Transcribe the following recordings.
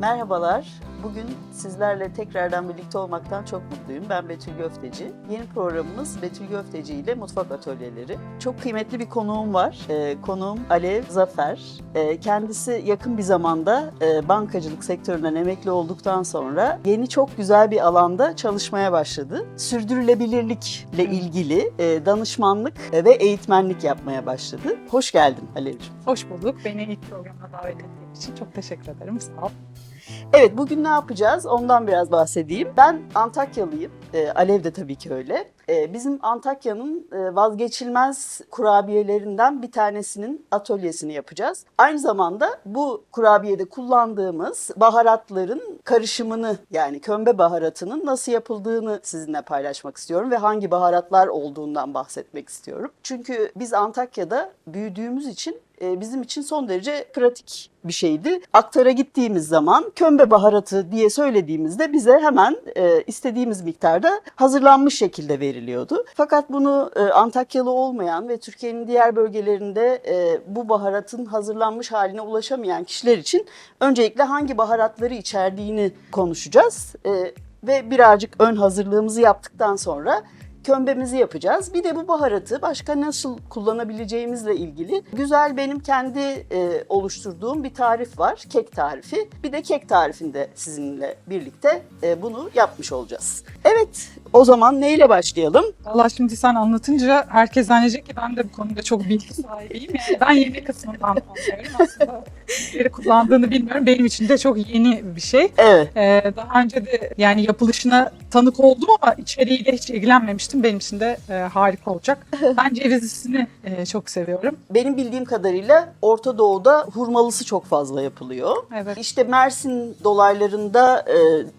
Merhabalar. Bugün sizlerle tekrardan birlikte olmaktan çok mutluyum. Ben Betül Göfteci. Yeni programımız Betül Göfteci ile Mutfak Atölyeleri. Çok kıymetli bir konuğum var. Ee, konuğum Alev Zafer. Ee, kendisi yakın bir zamanda e, bankacılık sektöründen emekli olduktan sonra yeni çok güzel bir alanda çalışmaya başladı. Sürdürülebilirlikle ilgili e, danışmanlık e, ve eğitmenlik yapmaya başladı. Hoş geldin Alevciğim. Hoş bulduk. Beni ilk programına davet ettiğin için çok teşekkür ederim. Sağ ol. Evet bugün ne yapacağız ondan biraz bahsedeyim. Ben Antakyalıyım. Ee, Alev de tabii ki öyle. Ee, bizim Antakya'nın e, vazgeçilmez kurabiyelerinden bir tanesinin atölyesini yapacağız. Aynı zamanda bu kurabiyede kullandığımız baharatların karışımını yani kömbe baharatının nasıl yapıldığını sizinle paylaşmak istiyorum ve hangi baharatlar olduğundan bahsetmek istiyorum. Çünkü biz Antakya'da büyüdüğümüz için e, bizim için son derece pratik bir şeydi. Aktara gittiğimiz zaman kömbe baharatı diye söylediğimizde bize hemen e, istediğimiz miktarda hazırlanmış şekilde veriliyordu. Fakat bunu e, Antakyalı olmayan ve Türkiye'nin diğer bölgelerinde e, bu baharatın hazırlanmış haline ulaşamayan kişiler için öncelikle hangi baharatları içerdiğini konuşacağız. E, ve birazcık ön hazırlığımızı yaptıktan sonra kömbemizi yapacağız. Bir de bu baharatı başka nasıl kullanabileceğimizle ilgili güzel benim kendi e, oluşturduğum bir tarif var. Kek tarifi. Bir de kek tarifinde sizinle birlikte e, bunu yapmış olacağız. Evet o zaman neyle başlayalım? Valla şimdi sen anlatınca herkes zannedecek ki ben de bu konuda çok bilgi sahibiyim. Yani ben yeni kısmından anlıyorum. Aslında neleri kullandığını bilmiyorum. Benim için de çok yeni bir şey. Evet. Ee, daha önce de yani yapılışına tanık oldum ama içeriğiyle hiç ilgilenmemiştim. Benim için de e, harika olacak. Ben cevizlisini e, çok seviyorum. Benim bildiğim kadarıyla Orta Doğu'da hurmalısı çok fazla yapılıyor. Evet. İşte Mersin dolaylarında e,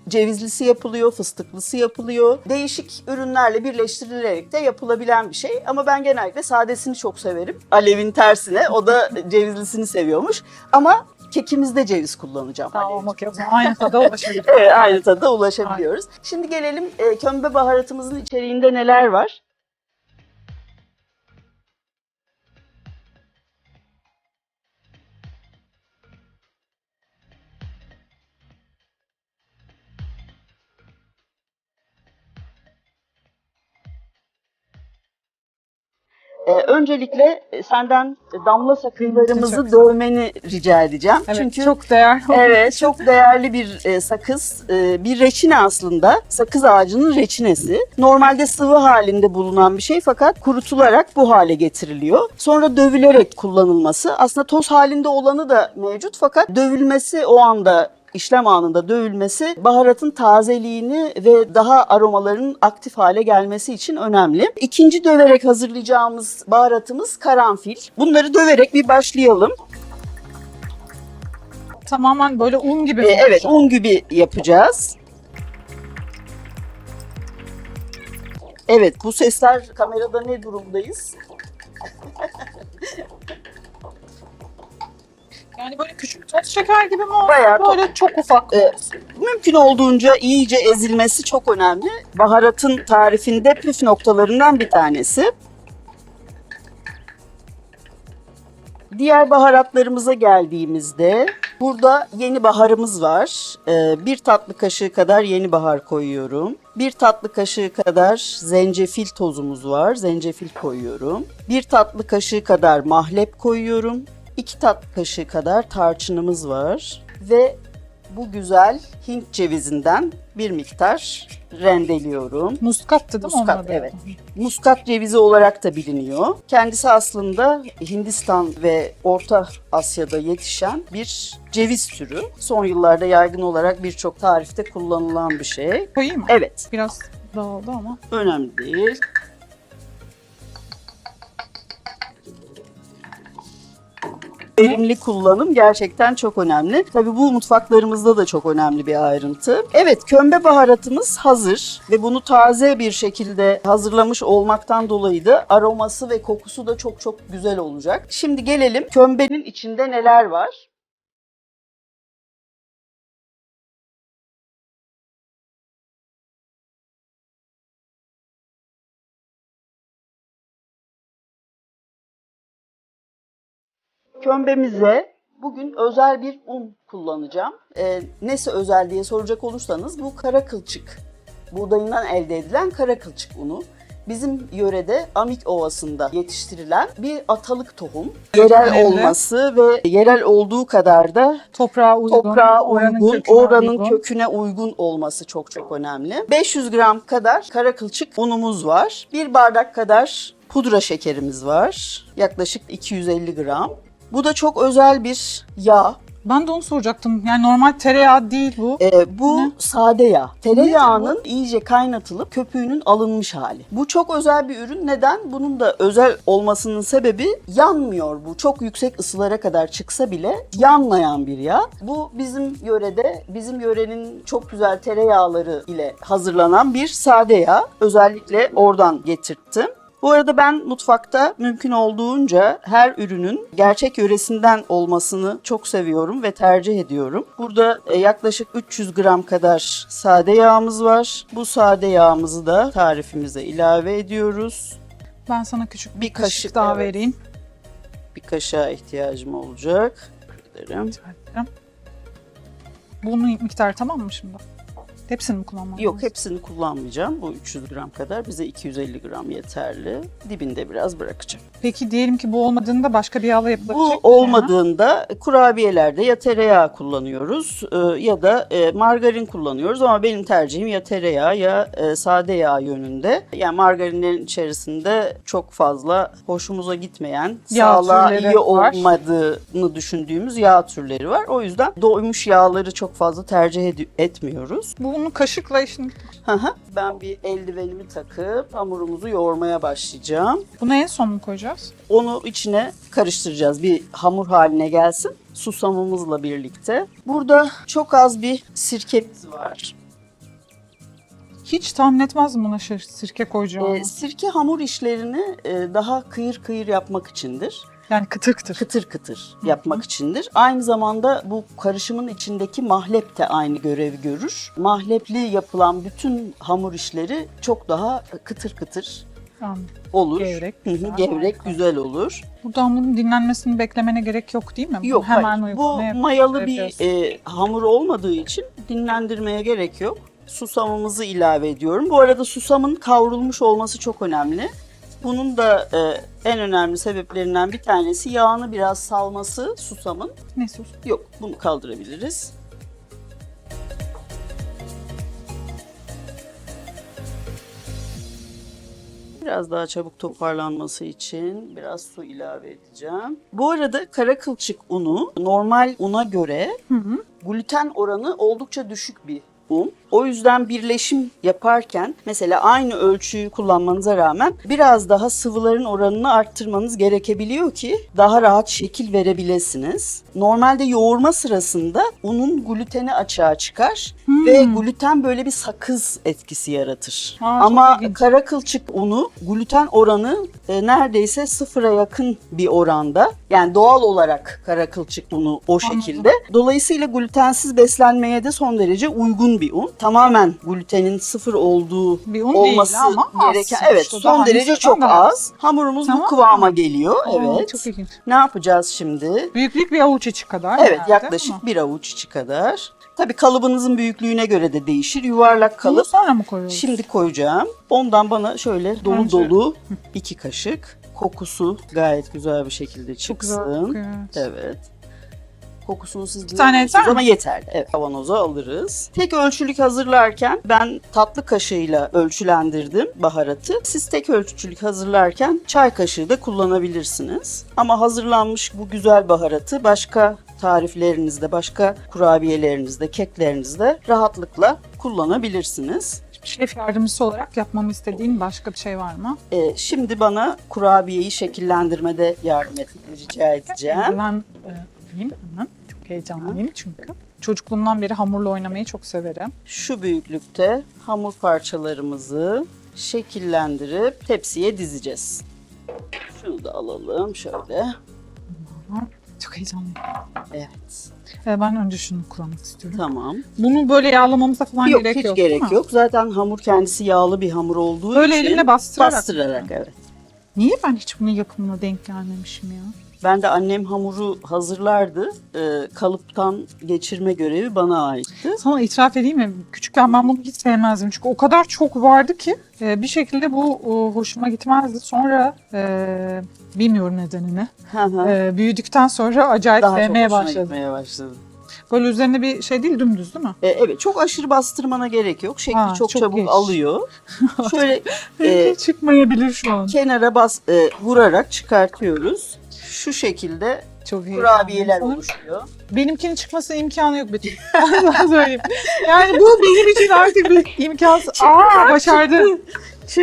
cevizlisi yapılıyor, fıstıklısı yapılıyor. Değişik ürünlerle birleştirilerek de yapılabilen bir şey. Ama ben genellikle sadesini çok severim. Alev'in tersine o da cevizlisini seviyormuş. Ama kekimizde ceviz kullanacağım. Tamam Alevciğim. okey o zaman aynı tada ulaşabiliriz. Evet, aynı tada ulaşabiliyoruz. Şimdi gelelim e, kömbe baharatımızın içeriğinde neler var? Ee, öncelikle e, senden damla sakızlarımızı dövmeni rica edeceğim. Evet, Çünkü çok değerli. Evet, çok değerli bir e, sakız. E, bir reçine aslında. Sakız ağacının reçinesi. Normalde sıvı halinde bulunan bir şey fakat kurutularak bu hale getiriliyor. Sonra dövülerek kullanılması. Aslında toz halinde olanı da mevcut fakat dövülmesi o anda işlem anında dövülmesi baharatın tazeliğini ve daha aromaların aktif hale gelmesi için önemli. İkinci döverek hazırlayacağımız baharatımız karanfil. Bunları döverek bir başlayalım. Tamamen böyle un gibi. Ee, evet, un gibi yapacağız. Evet, bu sesler kamerada ne durumdayız? Yani böyle küçük toz şeker gibi mi oldu? Bayağı Böyle çok ufak. Ee, mümkün olduğunca iyice ezilmesi çok önemli. Baharatın tarifinde püf noktalarından bir tanesi. Diğer baharatlarımıza geldiğimizde burada yeni baharımız var. Ee, bir tatlı kaşığı kadar yeni bahar koyuyorum. Bir tatlı kaşığı kadar zencefil tozumuz var. Zencefil koyuyorum. Bir tatlı kaşığı kadar mahlep koyuyorum. İki tatlı kaşığı kadar tarçınımız var. Ve bu güzel Hint cevizinden bir miktar rendeliyorum. Muskattı değil mi? Muskat, adı? evet. Muskat cevizi olarak da biliniyor. Kendisi aslında Hindistan ve Orta Asya'da yetişen bir ceviz türü. Son yıllarda yaygın olarak birçok tarifte kullanılan bir şey. Koyayım mı? Evet, Biraz dağıldı ama. önemli değil. Verimli kullanım gerçekten çok önemli. Tabii bu mutfaklarımızda da çok önemli bir ayrıntı. Evet, kömbe baharatımız hazır ve bunu taze bir şekilde hazırlamış olmaktan dolayı da aroması ve kokusu da çok çok güzel olacak. Şimdi gelelim kömbenin içinde neler var? Kömbemize Bugün özel bir un kullanacağım. Ee, nesi özel diye soracak olursanız bu kara kılçık buğdayından elde edilen kara kılçık unu. Bizim yörede Amik Ovası'nda yetiştirilen bir atalık tohum. Yerel önemli. olması ve yerel olduğu kadar da Toprağa uygun, toprağa oranın uygun, köküne oranın uygun. köküne uygun olması çok çok önemli. 500 gram kadar kara kılçık unumuz var. Bir bardak kadar pudra şekerimiz var. Yaklaşık 250 gram. Bu da çok özel bir yağ. Ben de onu soracaktım. Yani normal tereyağı değil bu. Ee, bu Ne? sade yağ. Tereyağının iyice kaynatılıp köpüğünün alınmış hali. Bu çok özel bir ürün. Neden? Bunun da özel olmasının sebebi yanmıyor bu. Çok yüksek ısılara kadar çıksa bile yanmayan bir yağ. Bu bizim yörede, bizim yörenin çok güzel tereyağları ile hazırlanan bir sade yağ. Özellikle oradan getirttim. Bu arada ben mutfakta mümkün olduğunca her ürünün gerçek yöresinden olmasını çok seviyorum ve tercih ediyorum. Burada e, yaklaşık 300 gram kadar sade yağımız var. Bu sade yağımızı da tarifimize ilave ediyoruz. Ben sana küçük bir, Bir kaşık, kaşık, daha evet. vereyim. Bir kaşığa ihtiyacım olacak. Ederim. Bunun miktarı tamam mı şimdi? Hepsini mi kullanmam Yok hepsini kullanmayacağım. Bu 300 gram kadar bize 250 gram yeterli. Dibinde biraz bırakacağım. Peki diyelim ki bu olmadığında başka bir yağla yapılabilecek Bu mi? olmadığında kurabiyelerde ya tereyağı kullanıyoruz e, ya da e, margarin kullanıyoruz ama benim tercihim ya tereyağı ya e, sade yağ yönünde. Yani margarinlerin içerisinde çok fazla hoşumuza gitmeyen, Yağ sağlığa türleri iyi var. olmadığını düşündüğümüz yağ türleri var. O yüzden doymuş yağları çok fazla tercih ed- etmiyoruz. Bunu kaşıkla işin... Ben bir eldivenimi takıp hamurumuzu yoğurmaya başlayacağım. Bunu en son mu koyacağız? Onu içine karıştıracağız. Bir hamur haline gelsin. Susamımızla birlikte. Burada çok az bir sirkemiz var. Hiç tahmin etmezdim buna şir- sirke koyacağımı. Ee, sirke hamur işlerini e, daha kıyır kıyır yapmak içindir. Yani kıtır kıtır. Kıtır kıtır yapmak içindir. Aynı zamanda bu karışımın içindeki mahlep de aynı görevi görür. Mahlepli yapılan bütün hamur işleri çok daha kıtır kıtır Tamam. olur. Gevrek, Hı hı, güzel, gevrek güzel olur. Buradan bunun dinlenmesini beklemene gerek yok değil mi? Bunu Yok hemen hayır. Bu mayalı bir yapıyoruz. e, hamur olmadığı için dinlendirmeye gerek yok. Susamımızı ilave ediyorum. Bu arada susamın kavrulmuş olması çok önemli. Bunun da e, en önemli sebeplerinden bir tanesi yağını biraz salması susamın. Ne sus? Yok bunu kaldırabiliriz. Biraz daha çabuk toparlanması için biraz su ilave edeceğim. Bu arada kara kılçık unu normal una göre Hı hı. gluten oranı oldukça düşük bir un. O yüzden birleşim yaparken mesela aynı ölçüyü kullanmanıza rağmen biraz daha sıvıların oranını arttırmanız gerekebiliyor ki daha rahat şekil verebilirsiniz. Normalde yoğurma sırasında unun gluteni açığa çıkar Hmm. ve gluten böyle bir sakız etkisi yaratır. Çok Ama kara kılçık unu gluten oranı neredeyse sıfıra yakın bir oranda. Yani doğal olarak kara kılçık unu o şekilde. Dolayısıyla glutensiz beslenmeye de son derece uygun bir un. Tamamen glutenin sıfır olduğu Bir un olması değil ama az gereken sonuçta. evet son derece çok daha az. Hamurumuz Tamam. bu kıvama geliyor. Aa, evet. Çok ilginç. Ne yapacağız şimdi? Büyüklük bir avuç içi kadar. Evet herhalde, yaklaşık bir avuç içi kadar. Tabii kalıbınızın büyüklüğüne göre de değişir. Yuvarlak Bunu kalıp sonra mı koyuyoruz? Şimdi koyacağım. Ondan bana şöyle dolu Önce- dolu iki kaşık. Kokusu gayet güzel bir şekilde Çok güzel çıksın. kokuyor. evet. Evet. Kokusunu siz tane bilmiyorsunuz yeter ama yeterli. Evet, kavanoza alırız. Tek ölçülük hazırlarken ben tatlı kaşığıyla ölçülendirdim baharatı. Siz tek ölçülük hazırlarken çay kaşığı da kullanabilirsiniz. Ama hazırlanmış bu güzel baharatı başka tariflerinizde, başka kurabiyelerinizde, keklerinizde rahatlıkla kullanabilirsiniz. Şef yardımcısı olarak yapmamı istediğin başka bir şey var mı? Ee, şimdi bana kurabiyeyi şekillendirmede yardım etmeni rica edeceğim. Ben e, alayım hemen. Çok heyecanlıyım çünkü. Çocukluğumdan beri hamurla oynamayı çok severim. Şu büyüklükte hamur parçalarımızı şekillendirip tepsiye dizeceğiz. Şunu da alalım şöyle. Çok heyecanlıyım. Evet. E, ben önce şunu kullanmak istiyorum. Tamam. Bunu böyle yağlamamıza falan yok gerek hiç yok. gerek değil mi? yok. Zaten hamur kendisi yağlı bir hamur olduğu Böyle için elimle bastırarak. bastırarak evet. Niye ben hiç bunun yapımına denk gelmemişim ya? Ben de annem hamuru hazırlardı. Ee, kalıptan geçirme görevi bana aitti. Sana itiraf edeyim mi? Küçükken ben bunu hiç sevmezdim. Çünkü o kadar çok vardı ki e, bir şekilde bu e, hoşuma gitmezdi. Sonra e, bilmiyorum nedenini. Hı hı. E, büyüdükten sonra acayip Daha çok sevmeye hoşuna başladım. gitmeye başladı. Böyle üzerine bir şey değil dümdüz değil mi? Ee, evet çok aşırı bastırmana gerek yok. Şekli Ha, çok, çok çabuk geç. alıyor. Şöyle e, çıkmayabilir şu an. kenara bas e, vurarak çıkartıyoruz. Şu şekilde Çok iyi. kurabiyeler Sanırım oluşuyor. Benimkinin çıkması imkanı yok Betül. Ben söyleyeyim. Yani bu benim için artık bir imkansız. Aa başardı.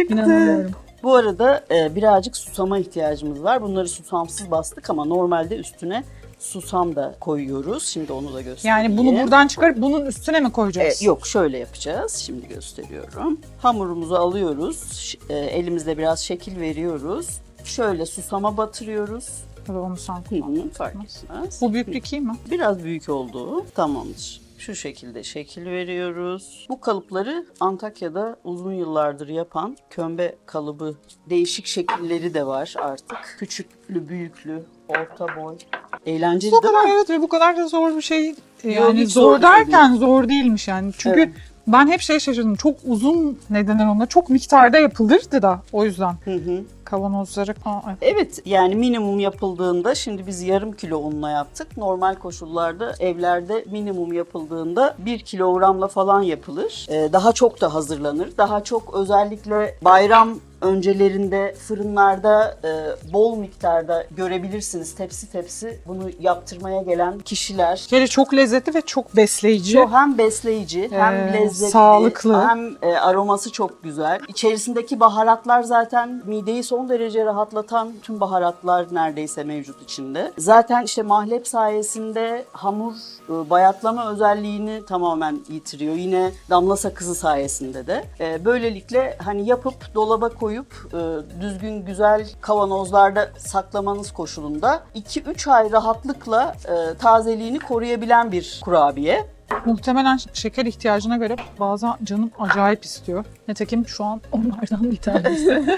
İnanamıyorum. Bu arada e, birazcık susama ihtiyacımız var. Bunları susamsız bastık ama normalde üstüne susam da koyuyoruz. Şimdi onu da göstereyim. Yani bunu buradan çıkarıp bunun üstüne mi koyacağız? E, yok şöyle yapacağız. Şimdi gösteriyorum. Hamurumuzu alıyoruz. E, elimizle biraz şekil veriyoruz. Şöyle susama batırıyoruz. Tabii onu sen hı, fark etmez. Bu büyüklük iyi mi? Biraz büyük oldu. Tamamdır. Şu şekilde şekil veriyoruz. Bu kalıpları Antakya'da uzun yıllardır yapan kömbe kalıbı değişik şekilleri de var artık. Küçüklü, büyüklü, orta boy. Eğlenceli Bu değil kadar mi? evet ve bu kadar da zor bir şey. Yani hiç zor zor derken zor değilmiş yani. Çünkü Evet. ben hep şey şaşırdım. Çok uzun ne denir ona? Çok miktarda yapılırdı da o yüzden. Hı hı. Kavanozları. Aa, evet. Evet yani minimum yapıldığında şimdi biz yarım kilo unla yaptık. Normal koşullarda evlerde minimum yapıldığında 1 kilogramla falan yapılır. Ee, daha çok da hazırlanır. Daha çok özellikle bayram öncelerinde fırınlarda e, bol miktarda görebilirsiniz tepsi tepsi bunu yaptırmaya gelen kişiler. Bir kere çok lezzetli ve çok besleyici. Çok hem besleyici hem Ee, lezzetli sağlıklı. hem e, aroması çok güzel. İçerisindeki baharatlar zaten mideyi son derece rahatlatan tüm baharatlar neredeyse mevcut içinde. Zaten işte mahlep sayesinde hamur e, bayatlama özelliğini tamamen yitiriyor. Yine damla sakızı sayesinde de. E, böylelikle hani yapıp dolaba koyup e, düzgün güzel kavanozlarda saklamanız koşulunda 2-3 ay rahatlıkla e, tazeliğini koruyabilen bir kurabiye. Muhtemelen şeker ihtiyacına göre bazen canım acayip istiyor. Nitekim şu an onlardan bir tanesi.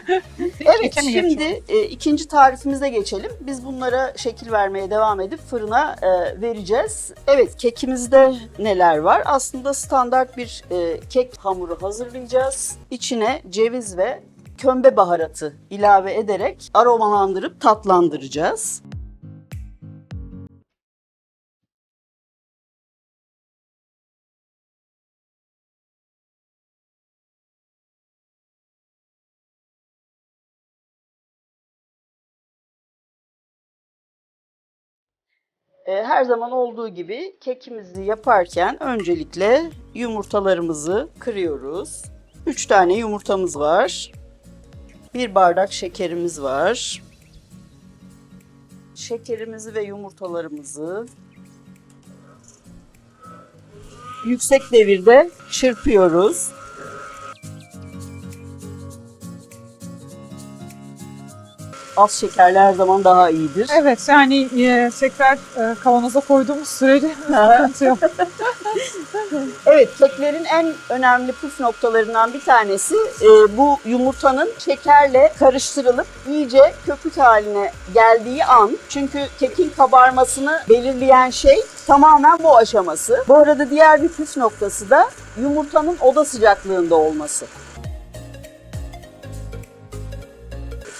Evet şimdi e, ikinci tarifimize geçelim. Biz bunlara şekil vermeye devam edip fırına e, vereceğiz. Evet kekimizde neler var? Aslında standart bir e, kek hamuru hazırlayacağız. İçine ceviz ve kömbe baharatı ilave ederek aromalandırıp tatlandıracağız. E, Her zaman olduğu gibi kekimizi yaparken öncelikle yumurtalarımızı kırıyoruz. 3 tane yumurtamız var. Bir bardak şekerimiz var. Şekerimizi ve yumurtalarımızı yüksek devirde çırpıyoruz. Az şekerli her zaman daha iyidir. Evet yani e, tekrar e, kavanoza koyduğumuz sürece sıkıntı yok. Evet, keklerin en önemli püf noktalarından bir tanesi e, bu yumurtanın şekerle karıştırılıp iyice köpük haline geldiği an. Çünkü kekin kabarmasını belirleyen şey tamamen bu aşaması. Bu arada diğer bir püf noktası da yumurtanın oda sıcaklığında olması.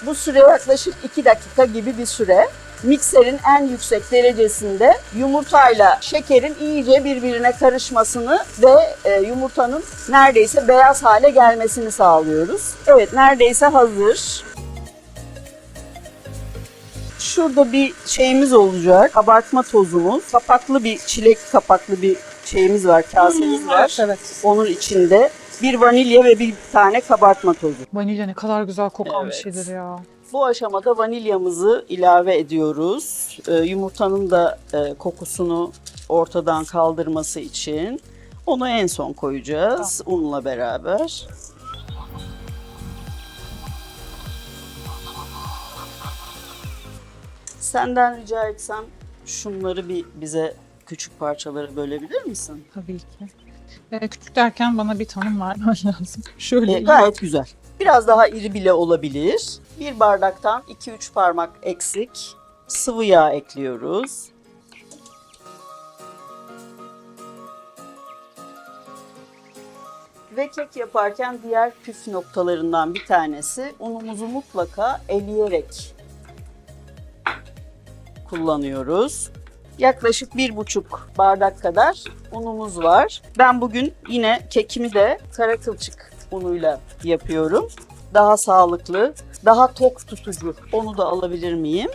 Bu süre yaklaşık 2 dakika gibi bir süre. Mikserin en yüksek derecesinde yumurtayla şekerin iyice birbirine karışmasını ve e, yumurtanın neredeyse beyaz hale gelmesini sağlıyoruz. Evet neredeyse hazır. Şurada bir şeyimiz olacak. Kabartma tozumuz. Kapaklı bir çilek kapaklı bir şeyimiz var, kasemiz var. Evet, evet. Onun içinde bir vanilya ve bir tane kabartma tozu. Vanilya ne kadar güzel kokan bir Evet. şeydir ya. Bu aşamada vanilyamızı ilave ediyoruz. Ee, yumurtanın da e, kokusunu ortadan kaldırması için. Onu en son koyacağız unla beraber. Senden rica etsem şunları bir bize küçük parçalara bölebilir misin? Tabii ki. E, küçük derken bana bir tanım vermen lazım. Şöyle E, gayet güzel. Biraz daha iri bile olabilir. Bir bardaktan 2-3 parmak eksik sıvı yağ ekliyoruz. Ve kek yaparken diğer püf noktalarından bir tanesi unumuzu mutlaka eleyerek kullanıyoruz. Yaklaşık bir buçuk bardak kadar unumuz var. Ben bugün yine kekimi de kara kılçık unuyla yapıyorum. Daha sağlıklı, daha tok tutucu. Onu da alabilir miyim?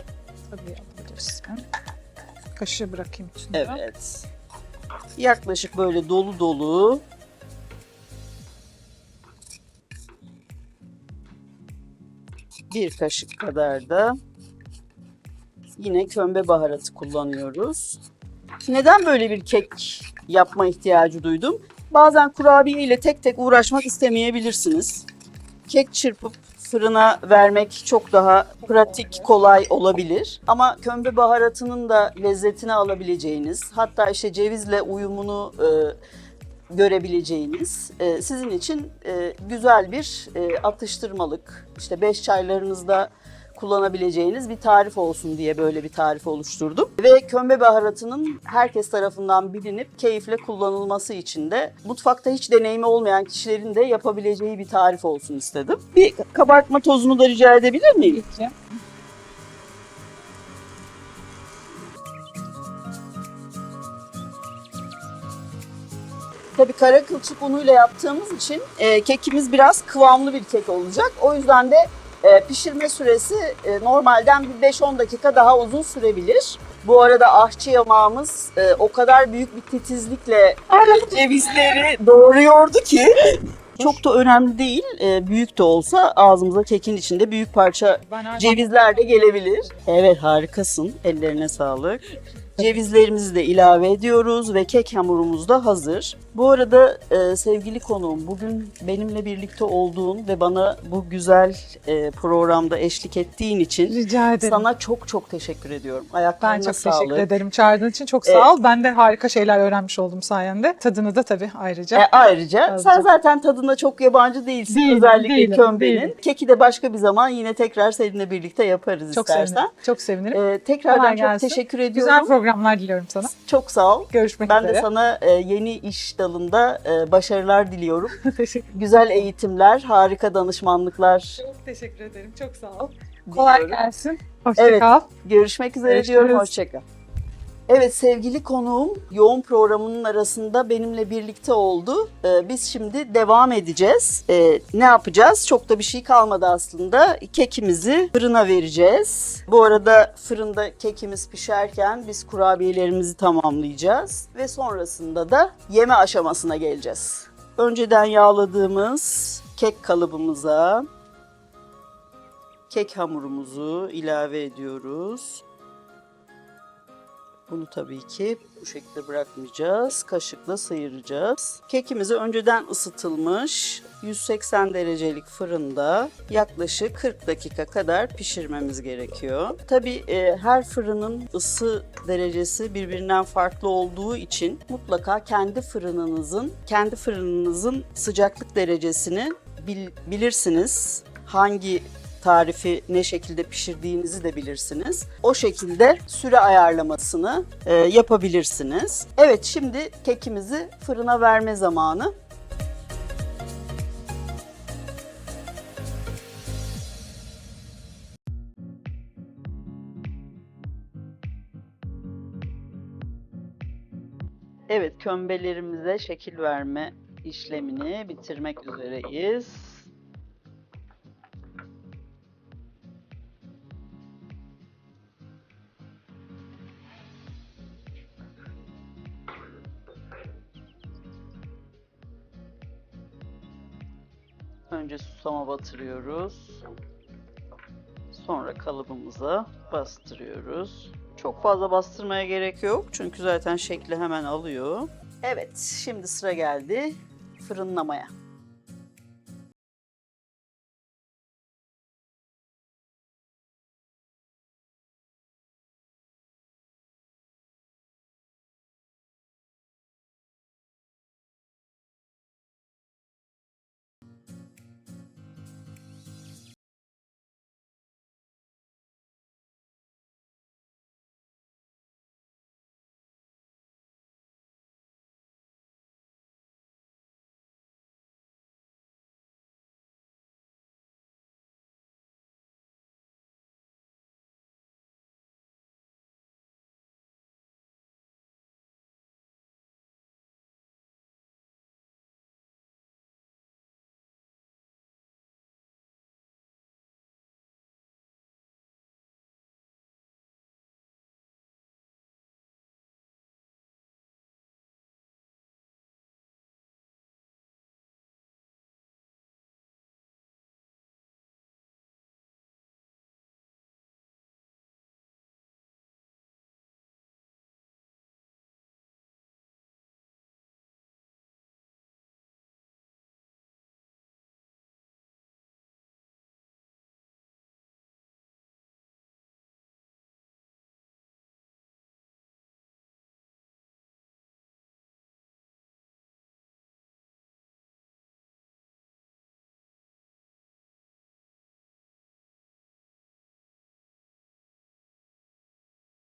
Tabii alabilirsin. Kaşığı bırakayım içinde. Evet. Yaklaşık böyle dolu dolu. Bir kaşık kadar da yine kömbe baharatı kullanıyoruz. Neden böyle bir kek yapma ihtiyacı duydum? Bazen kurabiye ile tek tek uğraşmak istemeyebilirsiniz. Kek çırpıp fırına vermek çok daha pratik, kolay olabilir. Ama kömbe baharatının da lezzetini alabileceğiniz, hatta işte cevizle uyumunu e, görebileceğiniz, e, sizin için e, güzel bir e, atıştırmalık, işte beş çaylarınızda kullanabileceğiniz bir tarif olsun diye böyle bir tarif oluşturdum. Ve kömbe baharatının herkes tarafından bilinip keyifle kullanılması için de mutfakta hiç deneyimi olmayan kişilerin de yapabileceği bir tarif olsun istedim. Bir kabartma tozunu da rica edebilir miyim? Peki. Tabii kara kılçık unuyla yaptığımız için e, kekimiz biraz kıvamlı bir kek olacak. O yüzden de pişirme süresi e, normalden bir 5-10 dakika daha uzun sürebilir. Bu arada ahçı yamağımız e, o kadar büyük bir titizlikle cevizleri doğruyordu ki çok da önemli değil. E, büyük de olsa ağzımıza kekin içinde büyük parça Cevizler de gelebilir. Evet harikasın. Ellerine sağlık. Cevizlerimizi de ilave ediyoruz ve kek hamurumuz da hazır. Bu arada e, sevgili konuğum bugün benimle birlikte olduğun ve bana bu güzel e, programda eşlik ettiğin için Rica ederim. sana çok çok teşekkür ediyorum. Ben Ayaklarına çok sağlık. teşekkür ederim. Çağırdığın için çok sağ ol. Ben de harika şeyler öğrenmiş oldum sayende. Tadını da tabii ayrıca. E, ayrıca Azıcık. sen zaten tadına çok yabancı değilsin. Değilim, Özellikle değilim, kömbenin. değilim. Keki de başka bir zaman yine tekrar seninle birlikte yaparız çok istersen. sevinirim. Çok sevinirim. E, tekrardan Kolay çok gelsin. teşekkür ediyorum. Güzel programlar diliyorum sana. Çok sağ ol. Görüşmek Ben üzere. de sana e, yeni iş dalında e, başarılar diliyorum. teşekkür Güzel eğitimler, harika danışmanlıklar Çok teşekkür ederim. Çok sağ ol. Kolay gelsin. Hoşça Evet. kal. Görüşmek üzere Görüşürüz. diyorum. Hoşçakal. Evet sevgili konuğum yoğun programının arasında benimle birlikte oldu. Ee, biz şimdi devam edeceğiz. Ee, ne yapacağız? Çok da bir şey kalmadı aslında. Kekimizi fırına vereceğiz. Bu arada fırında kekimiz pişerken biz kurabiyelerimizi tamamlayacağız. Ve sonrasında da yeme aşamasına geleceğiz. Önceden yağladığımız kek kalıbımıza kek hamurumuzu ilave ediyoruz. Bunu tabii ki bu şekilde bırakmayacağız. Kaşıkla sıyıracağız. Kekimizi önceden ısıtılmış 180 derecelik fırında yaklaşık 40 dakika kadar pişirmemiz gerekiyor. Tabii e, her fırının ısı derecesi birbirinden farklı olduğu için mutlaka kendi fırınınızın kendi fırınınızın sıcaklık derecesini bil- bilirsiniz. Hangi tarifi ne şekilde pişirdiğinizi de bilirsiniz. O şekilde süre ayarlamasını e, yapabilirsiniz. Evet şimdi kekimizi fırına verme zamanı. Evet kömbelerimize şekil verme işlemini bitirmek üzereyiz. Önce susama batırıyoruz. Sonra kalıbımıza bastırıyoruz. Çok fazla bastırmaya gerek yok çünkü zaten şekli hemen alıyor. Evet, şimdi sıra geldi fırınlamaya.